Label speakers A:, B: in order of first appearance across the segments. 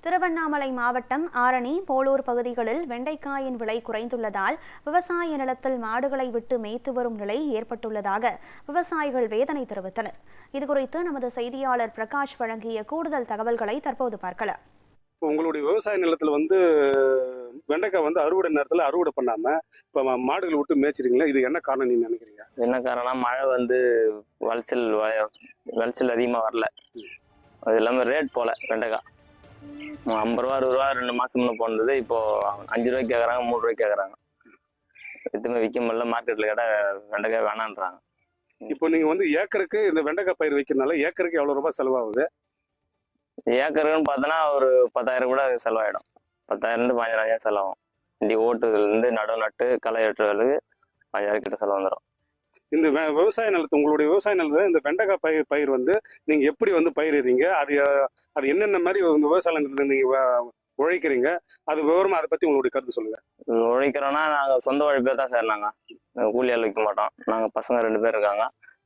A: திருவண்ணாமலை மாவட்டம் ஆரணி போலூர் பகுதிகளில் வெண்டைக்காயின் விலை குறைந்துள்ளதால் விவசாய நிலத்தில் மாடுகளை விட்டு மேய்த்து வரும் நிலை ஏற்பட்டுள்ளதாக விவசாயிகள் வேதனை தெரிவித்தனர். இதுகுறித்து நமது செய்தியாளர் பிரகாஷ் வழங்கிய கூடுதல் தகவல்களை தற்போது பார்க்கலாம்.
B: உங்களுடைய விவசாய நிலத்துல வந்து வெண்டைக்காய் வந்து அறுவடை நேரத்துல அறுவடை பண்ணாம இப்ப மாடுகளை விட்டு மேய்ச்சிருக்கீங்களா? இது என்ன காரணம் நீங்க நினைக்கிறீங்க?
C: என்ன காரணம் மழை வந்து விளைச்சல் வ- விளைச்சல் அதிகமாக வரல. அது இல்லாமல் ரேட் போல வெண்டைக்காய். ஐம்பது ரூபா அறுபது ரூபா ரெண்டு மாசம் முன்ன போனது. இப்போ அஞ்சு ரூபாய்க்கு கேட்குறாங்க மூணு ரூபாய்க்கு கேட்குறாங்க எதுவுமே விற்க முடியல மார்க்கெட்டில் கேட்டால் வெண்டைக்காய் வேணான்றாங்க.
B: இப்போ நீங்க வந்து ஏக்கருக்கு இந்த வெண்டைக்காய் பயிர் வைக்கிறதுனால ஏக்கருக்கு எவ்வளவு ரூபாய் செலவாகுது?
C: ஏக்கருன்னு பார்த்தோன்னா ஒரு பத்தாயிரம் கூட செலவாயிடும். பத்தாயிரம் பதினஞ்சாயிரம் செலவாகும். வண்டி ஓட்டுலேருந்து நடுவு நட்டு களை வெட்டுறதுக்கு பதினஞ்சாயிரம் கிட்ட செலவு வந்துடும்
B: இந்த விவசாய நிலத்து உங்களுடைய விவசாய நிலத்தில் இந்த வெண்டைக்காய் பயிர் பயிர் வந்து நீங்கள் எப்படி வந்து பயிரிடுறீங்க? அது அது என்னென்ன மாதிரி இந்த விவசாய நிலத்தில் நீங்கள் உழைக்கிறீங்க? அது விவரமா அதை பற்றி உங்களுடைய கருத்து சொல்லுங்கள்
C: உழைக்கிறோன்னா நாங்கள் சொந்த உழைப்பே தான் சார் நாங்கள் கூலி ஆள் வைக்க மாட்டோம். நாங்கள் பசங்க ரெண்டு பேர் இருக்காங்க.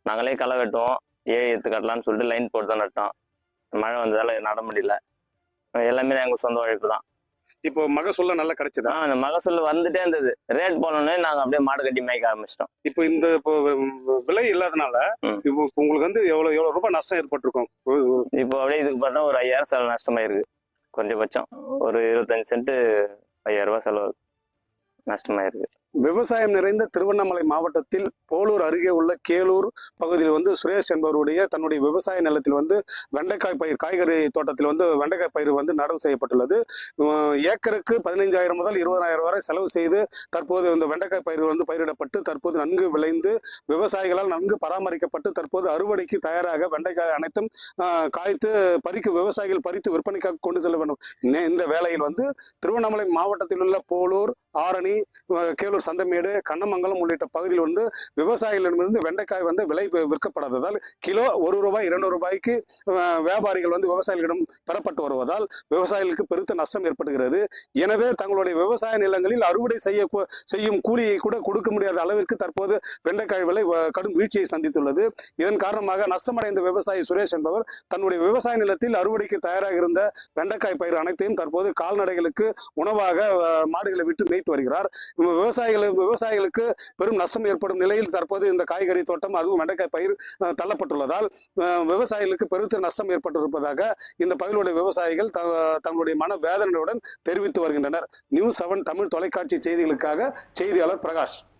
C: நாங்களே களை வெட்டுவோம். ஏ எடுத்து கட்டலாம்னு சொல்லிட்டு லைன் போட்டு தான் நட்டோம். மழை வந்ததால் நட முடியல. எல்லாமே எங்கள் சொந்த உழைப்பு தான்.
B: இப்போ மகசூல்லாம் நல்லா கிடைச்சதா?
C: அந்த மகசூல் வந்துட்டே இருந்தது. ரேட் போனோடனே நாங்கள் அப்படியே மாடு கட்டி மேய்க்க ஆரம்பிச்சிட்டோம்.
B: இப்போ இந்த இப்போ விலை இல்லாதனால. இப்போ உங்களுக்கு வந்து எவ்வளவு எவ்வளவு ரூபாய் நஷ்டம் ஏற்பட்டிருக்கும்?
C: இப்போ அப்படியே இதுக்கு பார்த்தா ஒரு ஐயாயிரம் செலவு நஷ்டமாயிருக்கு கொஞ்சபட்சம் ஒரு இருபத்தஞ்சு சென்ட் ஐயாயிரம் ரூபாய் செலவு நஷ்டமாயிருக்கு
B: விவசாயம் நிறைந்த திருவண்ணாமலை மாவட்டத்தில் போலூர் அருகே உள்ள கேலூர் பகுதியில் வந்து சுரேஷ் என்பவருடைய தன்னுடைய விவசாய நிலத்தில் வந்து வெண்டைக்காய் பயிர் காய்கறி தோட்டத்தில் வந்து வெண்டைக்காய் பயிர் வந்து நடவு செய்யப்பட்டுள்ளது. ஏக்கருக்கு பதினைஞ்சாயிரம் முதல் இருபதாயிரம் வரை செலவு செய்து தற்போது இந்த வெண்டைக்காய் பயிர் வந்து பயிரிடப்பட்டு தற்போது நன்கு விளைந்து விவசாயிகளால் நன்கு பராமரிக்கப்பட்டு தற்போது அறுவடைக்கு தயாராக வெண்டைக்காய் அனைத்தும் ஆஹ், காய்த்து பறிக்கு விவசாயிகள் பறித்து விற்பனைக்காக கொண்டு செல்ல வேண்டும். இந்த வேளையில் வந்து திருவண்ணாமலை மாவட்டத்தில் உள்ள போலூர் ஆரணி கேலூர் சந்தமேடு கண்ணமங்கலம் உள்ளிட்ட பகுதியில் வந்து விவசாயிகளிடமிருந்து வெண்டைக்காய் வந்து விலை விற்கப்படாததால் கிலோ ஒரு ரூபாய் இரண்டு ரூபாய்க்கு வியாபாரிகள் வந்து விவசாயிகளிடம் பெறப்பட்டு வருவதால் விவசாயிகளுக்கு பெருத்த நஷ்டம் ஏற்படுகிறது. எனவே தங்களுடைய விவசாய நிலங்களில் அறுவடை செய்ய செய்யும் கூலியை கூட கொடுக்க முடியாத அளவிற்கு தற்போது வெண்டைக்காய் விலை கடும் வீழ்ச்சியை சந்தித்துள்ளது. இதன் காரணமாக நஷ்டமடைந்த விவசாயி சுரேஷ் என்பவர் தன்னுடைய விவசாய நிலத்தில் அறுவடைக்கு தயாராக இருந்த வெண்டைக்காய் பயிர் அனைத்தையும் தற்போது கால்நடைகளுக்கு உணவாக மாடுகளை விட்டு மேய்த்து வருகிறார். விவசாய விவசாயிகள் விவசாயிகளுக்கு பெரும் நஷ்டம் ஏற்படும் நிலையில் தற்போது இந்த காய்கறி தோட்டம் அதுவும் வெண்டைக்காய் பயிர் தள்ளப்பட்டுள்ளதால் விவசாயிகளுக்கு பெருத்த நஷ்டம் ஏற்பட்டிருப்பதாக இந்த பகுதியுடைய விவசாயிகள் த- தங்களுடைய மன வேதனையுடன் தெரிவித்து வருகின்றனர். நியூஸ் செவன் தமிழ் தொலைக்காட்சி செய்திகளுக்காக செய்தியாளர் பிரகாஷ்.